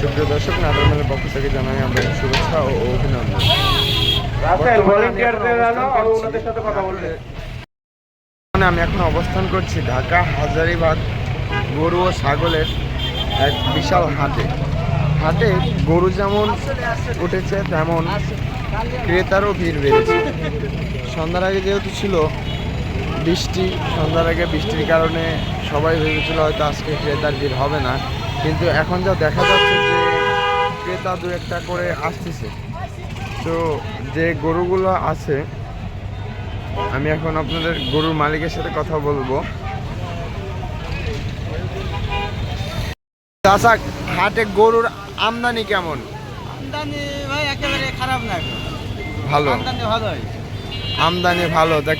সুপ্রিয় দর্শক নাটার মেলের পক্ষ থেকে জানাই আমরা শুভেচ্ছা ও অভিনন্দন। আমি এখন অবস্থান করছি ঢাকা হাজারিবাগ গরু ও ছাগলের এক বিশাল হাটে। হাটে গরু যেমন উঠেছে তেমন ক্রেতারও ভিড় বেড়েছে। সন্ধ্যার আগে যেহেতু ছিল বৃষ্টি সন্ধ্যার আগে বৃষ্টির কারণে সবাই ভেবেছিল হয়তো আজকে ক্রেতার ভিড় হবে না। কিন্তু এখন যা দেখা যাচ্ছে ক্রেতা দু একটা করে আসতেছে। তো যে গরুগুলো আছে আমি এখন আপনাদের গরুর মালিকের সাথে কথা বলব। চাচা হাটে গরুর আমদানি কেমন? আমদানি ভাই একেবারে খারাপ না ভালো? আমদানি ভালোই আমদানি ভালো। তা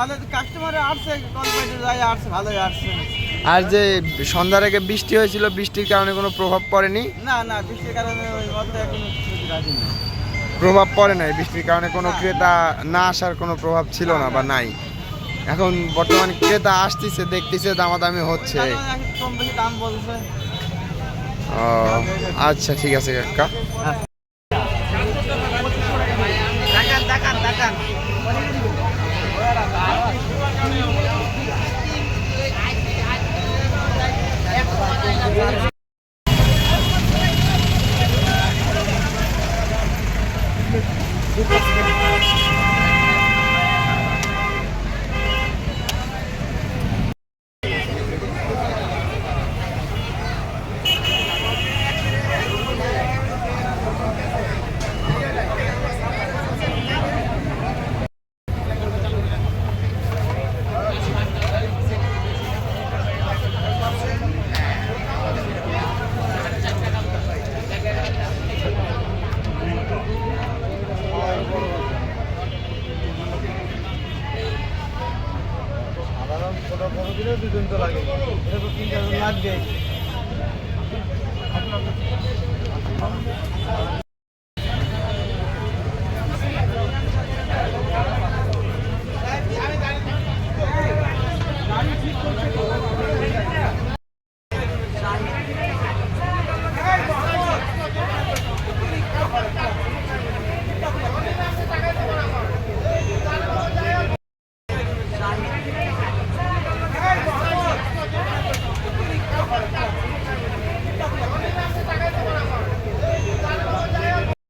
ভালো কাস্টমার আসছে কলকাতা যায় আসছে ভালোই আসছে। আর যে সন্ধ্যার আগে বৃষ্টি হয়েছিল বৃষ্টির কারণে কোনো প্রভাব পড়েনি? না না বৃষ্টির কারণে ওই প্রভাব পড়ে নাই বৃষ্টির কারণে কোনো ক্রেতা না। আসার কোনো প্রভাব ছিল না বা নাই? এখন বর্তমান ক্রেতা আসতেছে দেখতেছে দামাদামি হচ্ছে। ও আচ্ছা ঠিক আছে কাকা। Lucas. দুজন তো লাগে। এরকম তিন চারজন লাগবে Yeah.